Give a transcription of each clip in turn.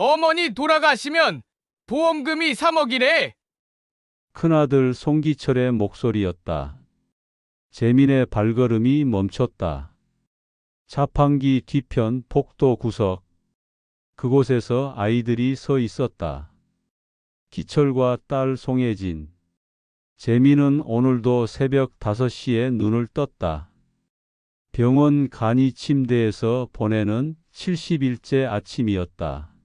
어머니 돌아가시면 보험금이 3억이래. 큰아들 송기철의 목소리였다. 재민의 발걸음이 멈췄다. 자판기 뒤편 복도 구석. 그곳에서 아이들이 서 있었다. 기철과 딸 송혜진. 재민은 오늘도 새벽 5시에 눈을 떴다. 병원 간이 침대에서 보내는 70일째 아침이었다.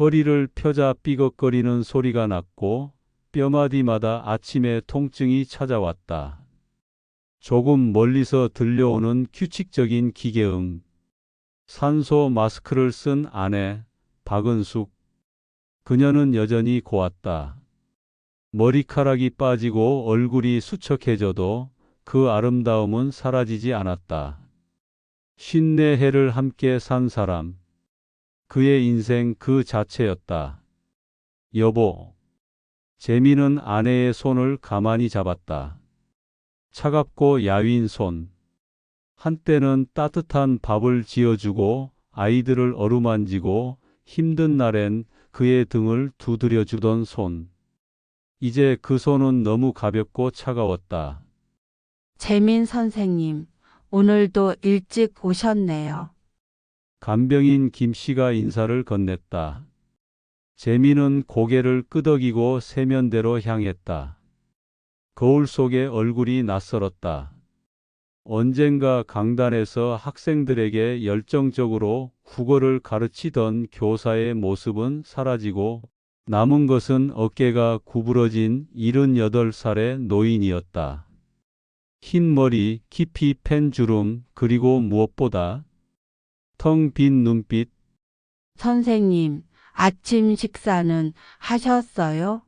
허리를 펴자 삐걱거리는 소리가 났고 뼈마디마다 아침의 통증이 찾아왔다. 조금 멀리서 들려오는 규칙적인 기계음. 산소 마스크를 쓴 아내, 박은숙. 그녀는 여전히 고왔다. 머리카락이 빠지고 얼굴이 수척해져도 그 아름다움은 사라지지 않았다. 쉰네 해를 함께 산 사람. 그의 인생 그 자체였다. 여보. 재미는 아내의 손을 가만히 잡았다. 차갑고 야윈 손. 한때는 따뜻한 밥을 지어주고 아이들을 어루만지고 힘든 날엔 그의 등을 두드려 주던 손. 이제 그 손은 너무 가볍고 차가웠다. 재민 선생님, 오늘도 일찍 오셨네요. 간병인 김 씨가 인사를 건넸다. 재민은 고개를 끄덕이고 세면대로 향했다. 거울 속에 얼굴이 낯설었다. 언젠가 강단에서 학생들에게 열정적으로 국어를 가르치던 교사의 모습은 사라지고 남은 것은 어깨가 구부러진 78살의 노인이었다. 흰 머리, 깊이 팬 주름, 그리고 무엇보다 텅 빈 눈빛, 선생님, 아침 식사는 하셨어요?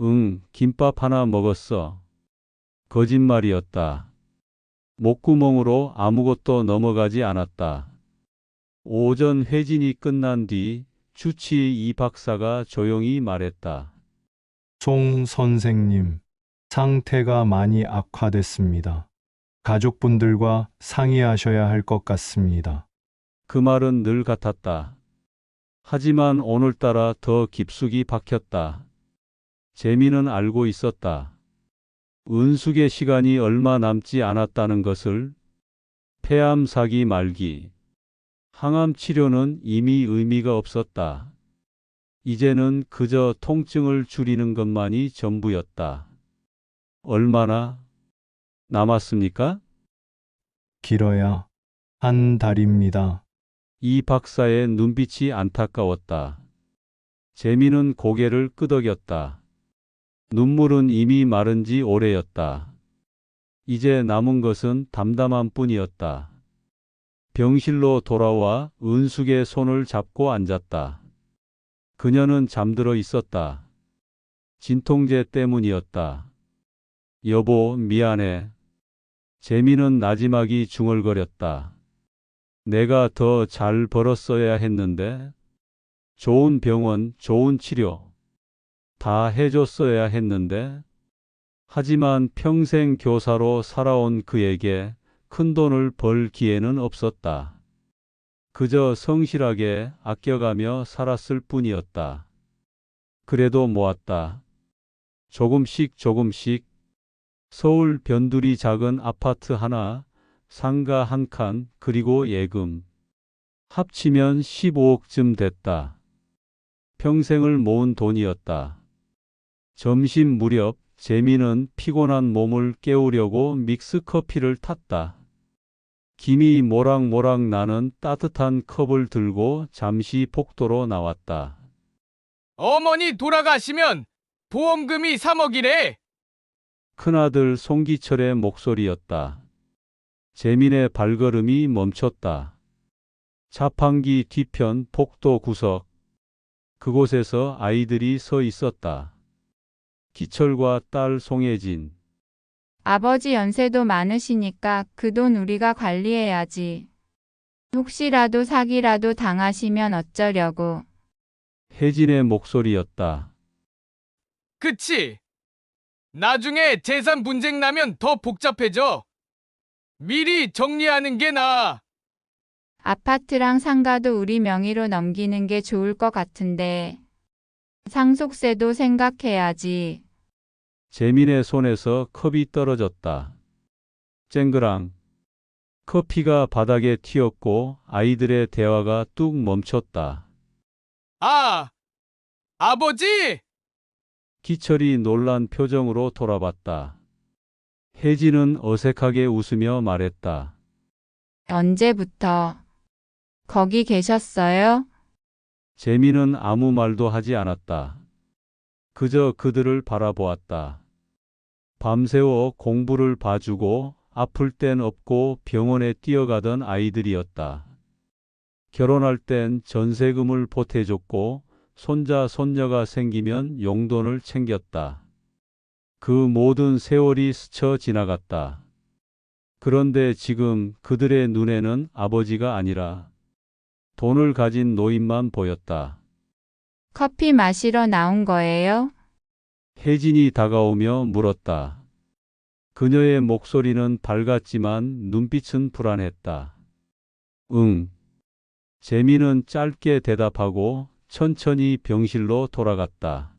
응, 김밥 하나 먹었어. 거짓말이었다. 목구멍으로 아무것도 넘어가지 않았다. 오전 회진이 끝난 뒤 주치 이 박사가 조용히 말했다. 송 선생님, 상태가 많이 악화됐습니다. 가족분들과 상의하셔야 할 것 같습니다. 그 말은 늘 같았다. 하지만 오늘따라 더 깊숙이 박혔다. 재미는 알고 있었다. 은숙의 시간이 얼마 남지 않았다는 것을 폐암 사기 말기, 항암 치료는 이미 의미가 없었다. 이제는 그저 통증을 줄이는 것만이 전부였다. 얼마나 남았습니까? 길어야 한 달입니다. 이 박사의 눈빛이 안타까웠다. 재미는 고개를 끄덕였다. 눈물은 이미 마른 지 오래였다. 이제 남은 것은 담담한 뿐이었다. 병실로 돌아와 은숙의 손을 잡고 앉았다. 그녀는 잠들어 있었다. 진통제 때문이었다. 여보, 미안해. 재미는 나지막이 중얼거렸다. 내가 더 잘 벌었어야 했는데, 좋은 병원, 좋은 치료, 다 해줬어야 했는데, 하지만 평생 교사로 살아온 그에게 큰 돈을 벌 기회는 없었다. 그저 성실하게 아껴가며 살았을 뿐이었다. 그래도 모았다. 조금씩 조금씩 서울 변두리 작은 아파트 하나, 상가 한 칸, 그리고 예금. 합치면 15억쯤 됐다. 평생을 모은 돈이었다. 점심 무렵 재미는 피곤한 몸을 깨우려고 믹스 커피를 탔다. 김이 모락모락 나는 따뜻한 컵을 들고 잠시 복도로 나왔다. 어머니 돌아가시면 보험금이 3억이래. 큰아들 송기철의 목소리였다. 재민의 발걸음이 멈췄다. 자판기 뒤편 복도 구석. 그곳에서 아이들이 서 있었다. 기철과 딸 송혜진. 아버지 연세도 많으시니까 그 돈 우리가 관리해야지. 혹시라도 사기라도 당하시면 어쩌려고. 혜진의 목소리였다. 그치? 나중에 재산 분쟁 나면 더 복잡해져. 미리 정리하는 게 나아. 아파트랑 상가도 우리 명의로 넘기는 게 좋을 것 같은데. 상속세도 생각해야지. 재민의 손에서 컵이 떨어졌다. 쨍그랑. 커피가 바닥에 튀었고 아이들의 대화가 뚝 멈췄다. 아, 아버지! 기철이 놀란 표정으로 돌아봤다. 혜진은 어색하게 웃으며 말했다. 언제부터? 거기 계셨어요? 재민은 아무 말도 하지 않았다. 그저 그들을 바라보았다. 밤새워 공부를 봐주고 아플 땐 없고 병원에 뛰어가던 아이들이었다. 결혼할 땐 전세금을 보태줬고 손자 손녀가 생기면 용돈을 챙겼다. 그 모든 세월이 스쳐 지나갔다. 그런데 지금 그들의 눈에는 아버지가 아니라 돈을 가진 노인만 보였다. 커피 마시러 나온 거예요? 혜진이 다가오며 물었다. 그녀의 목소리는 밝았지만 눈빛은 불안했다. 응. 재민은 짧게 대답하고 천천히 병실로 돌아갔다.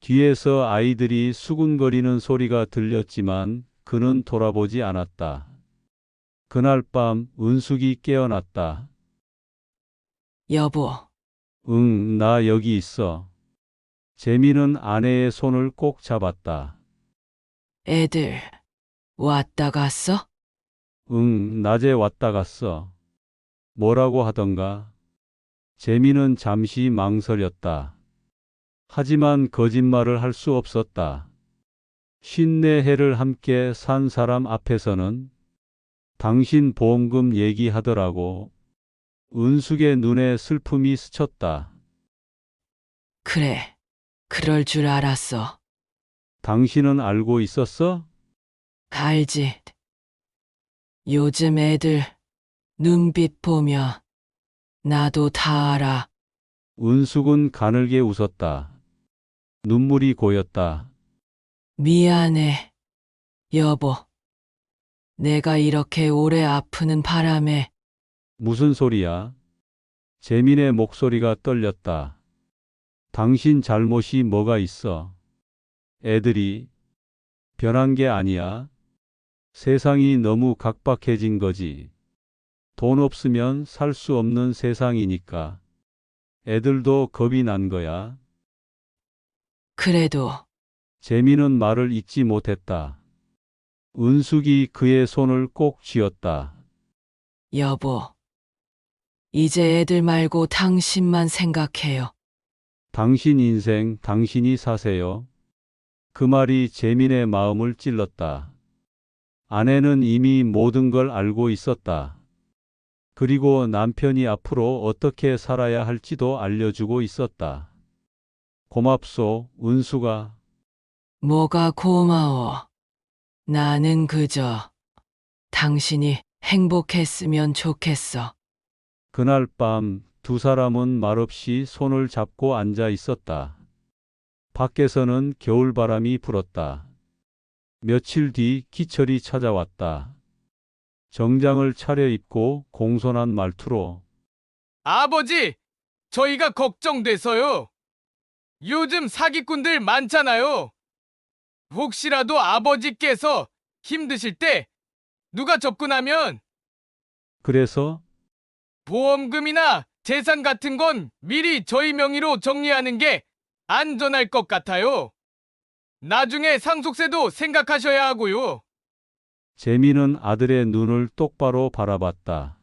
뒤에서 아이들이 수군거리는 소리가 들렸지만 그는 돌아보지 않았다. 그날 밤 은숙이 깨어났다. 여보, 응, 나 여기 있어. 재민은 아내의 손을 꼭 잡았다. 애들 왔다 갔어? 응, 낮에 왔다 갔어. 뭐라고 하던가. 재민은 잠시 망설였다. 하지만 거짓말을 할 수 없었다. 쉰네 해를 함께 산 사람 앞에서는 당신 보험금 얘기하더라고. 은숙의 눈에 슬픔이 스쳤다. 그래, 그럴 줄 알았어. 당신은 알고 있었어? 알지. 요즘 애들 눈빛 보면 나도 다 알아. 은숙은 가늘게 웃었다. 눈물이 고였다. 미안해, 여보. 내가 이렇게 오래 아프는 바람에 무슨 소리야? 재민의 목소리가 떨렸다. 당신 잘못이 뭐가 있어? 애들이 변한 게 아니야. 세상이 너무 각박해진 거지. 돈 없으면 살 수 없는 세상이니까. 애들도 겁이 난 거야. 그래도 재민은 말을 잇지 못했다. 은숙이 그의 손을 꼭 쥐었다. 여보. 이제 애들 말고 당신만 생각해요. 당신 인생 당신이 사세요. 그 말이 재민의 마음을 찔렀다. 아내는 이미 모든 걸 알고 있었다. 그리고 남편이 앞으로 어떻게 살아야 할지도 알려주고 있었다. 고맙소, 은수가. 뭐가 고마워. 나는 그저 당신이 행복했으면 좋겠어. 그날 밤 두 사람은 말없이 손을 잡고 앉아 있었다. 밖에서는 겨울바람이 불었다. 며칠 뒤 기철이 찾아왔다. 정장을 차려입고 공손한 말투로 아버지! 저희가 걱정돼서요. 요즘 사기꾼들 많잖아요. 혹시라도 아버지께서 힘드실 때 누가 접근하면 그래서 보험금이나 재산 같은 건 미리 저희 명의로 정리하는 게 안전할 것 같아요. 나중에 상속세도 생각하셔야 하고요. 재미는 아들의 눈을 똑바로 바라봤다.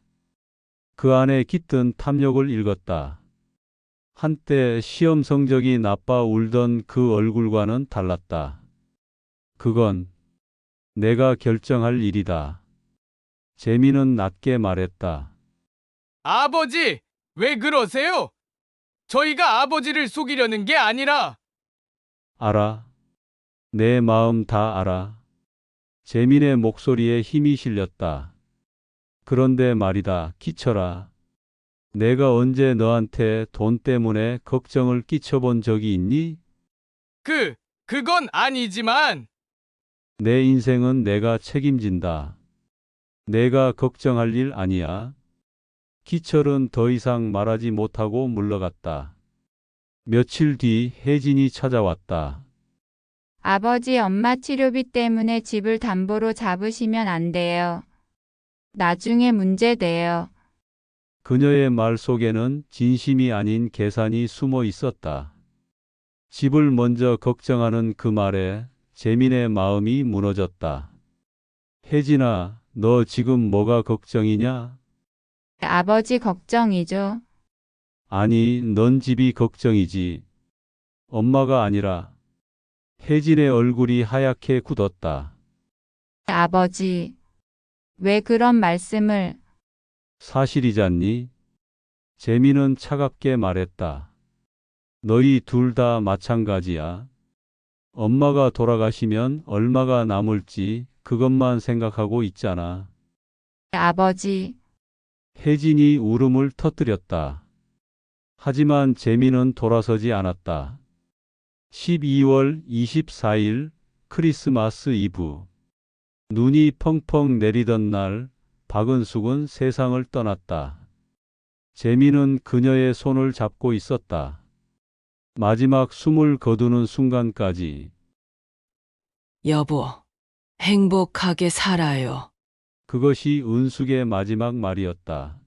그 안에 깃든 탐욕을 읽었다. 한때 시험 성적이 나빠 울던 그 얼굴과는 달랐다. 그건 내가 결정할 일이다. 재미는 낮게 말했다. 아버지, 왜 그러세요? 저희가 아버지를 속이려는 게 아니라 알아. 내 마음 다 알아. 재민의 목소리에 힘이 실렸다. 그런데 말이다, 기철아. 내가 언제 너한테 돈 때문에 걱정을 끼쳐본 적이 있니? 그, 그건 아니지만 내 인생은 내가 책임진다. 내가 걱정할 일 아니야. 기철은 더 이상 말하지 못하고 물러갔다. 며칠 뒤 혜진이 찾아왔다. 아버지 엄마 치료비 때문에 집을 담보로 잡으시면 안 돼요. 나중에 문제 돼요. 그녀의 말 속에는 진심이 아닌 계산이 숨어 있었다. 집을 먼저 걱정하는 그 말에 재민의 마음이 무너졌다. 혜진아, 너 지금 뭐가 걱정이냐? 아버지 걱정이죠. 아니, 넌 집이 걱정이지. 엄마가 아니라. 혜진의 얼굴이 하얗게 굳었다. 아버지. 왜 그런 말씀을 사실이잖니? 재민은 차갑게 말했다. 너희 둘 다 마찬가지야. 엄마가 돌아가시면 얼마가 남을지 그것만 생각하고 있잖아. 아버지. 혜진이 울음을 터뜨렸다. 하지만 재민은 돌아서지 않았다. 12월 24일 크리스마스 이브. 눈이 펑펑 내리던 날 박은숙은 세상을 떠났다. 재민은 그녀의 손을 잡고 있었다. 마지막 숨을 거두는 순간까지 여보, 행복하게 살아요. 그것이 은숙의 마지막 말이었다.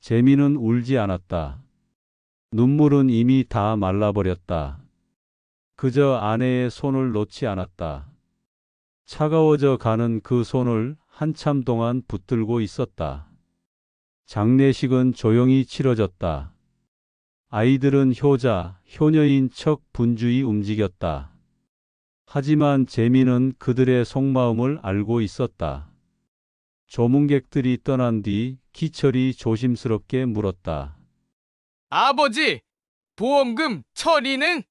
재민은 울지 않았다. 눈물은 이미 다 말라버렸다. 그저 아내의 손을 놓지 않았다. 차가워져 가는 그 손을 한참 동안 붙들고 있었다. 장례식은 조용히 치러졌다. 아이들은 효자, 효녀인 척 분주히 움직였다. 하지만 재민은 그들의 속마음을 알고 있었다. 조문객들이 떠난 뒤 기철이 조심스럽게 물었다. 아버지, 보험금 처리는?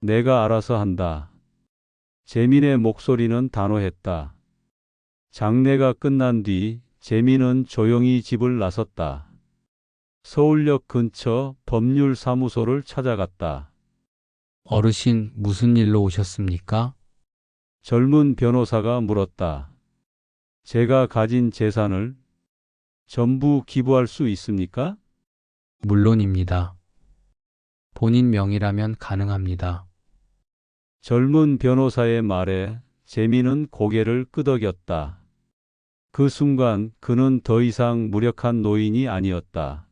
내가 알아서 한다. 재민의 목소리는 단호했다. 장례가 끝난 뒤 재민은 조용히 집을 나섰다. 서울역 근처 법률사무소를 찾아갔다. 어르신 무슨 일로 오셨습니까? 젊은 변호사가 물었다. 제가 가진 재산을 전부 기부할 수 있습니까? 물론입니다. 본인 명의라면 가능합니다. 젊은 변호사의 말에 재민은 고개를 끄덕였다. 그 순간 그는 더 이상 무력한 노인이 아니었다.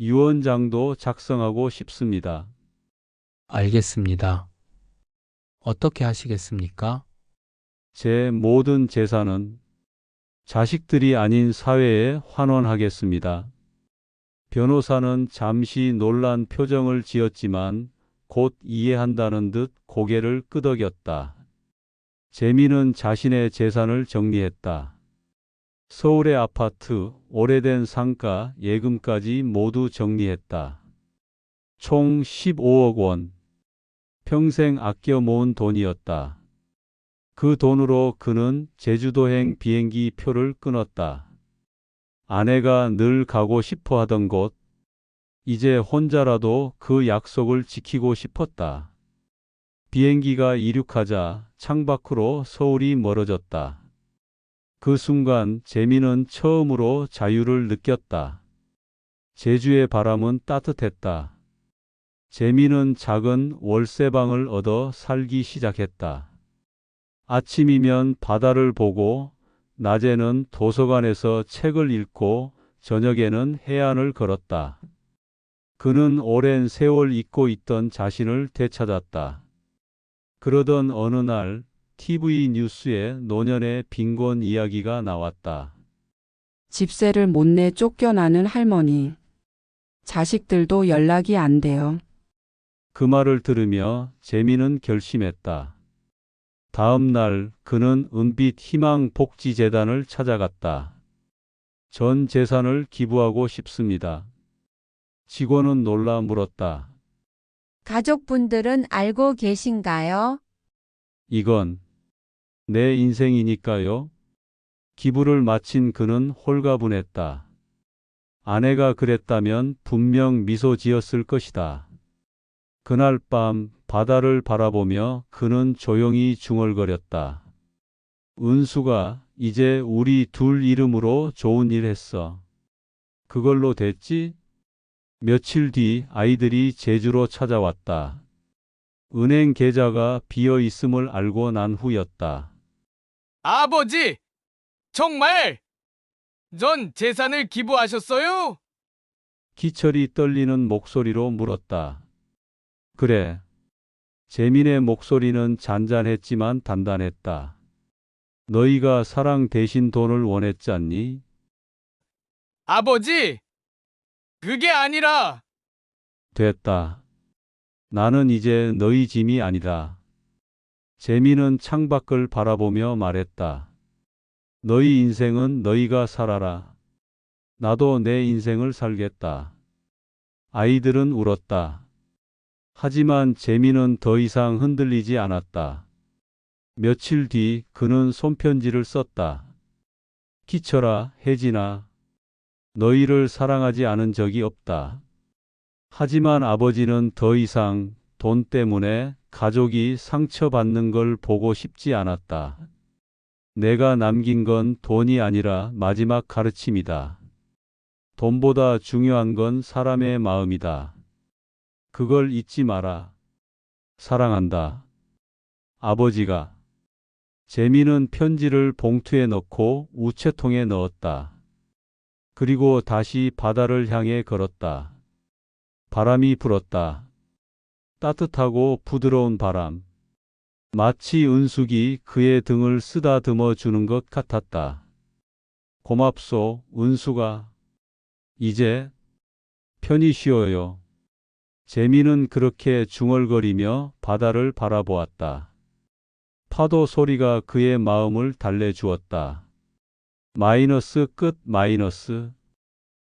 유언장도 작성하고 싶습니다. 알겠습니다. 어떻게 하시겠습니까? 제 모든 재산은 자식들이 아닌 사회에 환원하겠습니다. 변호사는 잠시 놀란 표정을 지었지만 곧 이해한다는 듯 고개를 끄덕였다. 재민은 자신의 재산을 정리했다. 서울의 아파트, 오래된 상가, 예금까지 모두 정리했다. 총 15억 원. 평생 아껴 모은 돈이었다. 그 돈으로 그는 제주도행 비행기 표를 끊었다. 아내가 늘 가고 싶어 하던 곳, 이제 혼자라도 그 약속을 지키고 싶었다. 비행기가 이륙하자 창밖으로 서울이 멀어졌다. 그 순간 재민은 처음으로 자유를 느꼈다. 제주의 바람은 따뜻했다. 재민은 작은 월세방을 얻어 살기 시작했다. 아침이면 바다를 보고 낮에는 도서관에서 책을 읽고 저녁에는 해안을 걸었다. 그는 오랜 세월 잊고 있던 자신을 되찾았다. 그러던 어느 날 TV 뉴스에 노년의 빈곤 이야기가 나왔다. 집세를 못 내 쫓겨나는 할머니. 자식들도 연락이 안 돼요. 그 말을 들으며 재민은 결심했다. 다음 날 그는 은빛 희망 복지재단을 찾아갔다. 전 재산을 기부하고 싶습니다. 직원은 놀라 물었다. 가족분들은 알고 계신가요? 이건 내 인생이니까요. 기부를 마친 그는 홀가분했다. 아내가 그랬다면 분명 미소 지었을 것이다. 그날 밤 바다를 바라보며 그는 조용히 중얼거렸다. 은수가 이제 우리 둘 이름으로 좋은 일 했어. 그걸로 됐지? 며칠 뒤 아이들이 제주로 찾아왔다. 은행 계좌가 비어 있음을 알고 난 후였다. 아버지! 정말! 전 재산을 기부하셨어요? 기철이 떨리는 목소리로 물었다. 그래. 재민의 목소리는 잔잔했지만 단단했다. 너희가 사랑 대신 돈을 원했잖니? 아버지! 그게 아니라 됐다. 나는 이제 너희 짐이 아니다. 재민은 창밖을 바라보며 말했다. 너희 인생은 너희가 살아라. 나도 내 인생을 살겠다. 아이들은 울었다. 하지만 재민은 더 이상 흔들리지 않았다. 며칠 뒤 그는 손편지를 썼다. 기철아, 혜진아, 너희를 사랑하지 않은 적이 없다. 하지만 아버지는 더 이상 돈 때문에 가족이 상처받는 걸 보고 싶지 않았다. 내가 남긴 건 돈이 아니라 마지막 가르침이다. 돈보다 중요한 건 사람의 마음이다. 그걸 잊지 마라. 사랑한다. 아버지가. 재미는 편지를 봉투에 넣고 우체통에 넣었다. 그리고 다시 바다를 향해 걸었다. 바람이 불었다. 따뜻하고 부드러운 바람. 마치 은숙이 그의 등을 쓰다듬어 주는 것 같았다. 고맙소, 은숙아. 이제 편히 쉬어요. 재미는 그렇게 중얼거리며 바다를 바라보았다. 파도 소리가 그의 마음을 달래주었다. 마이너스 끝 마이너스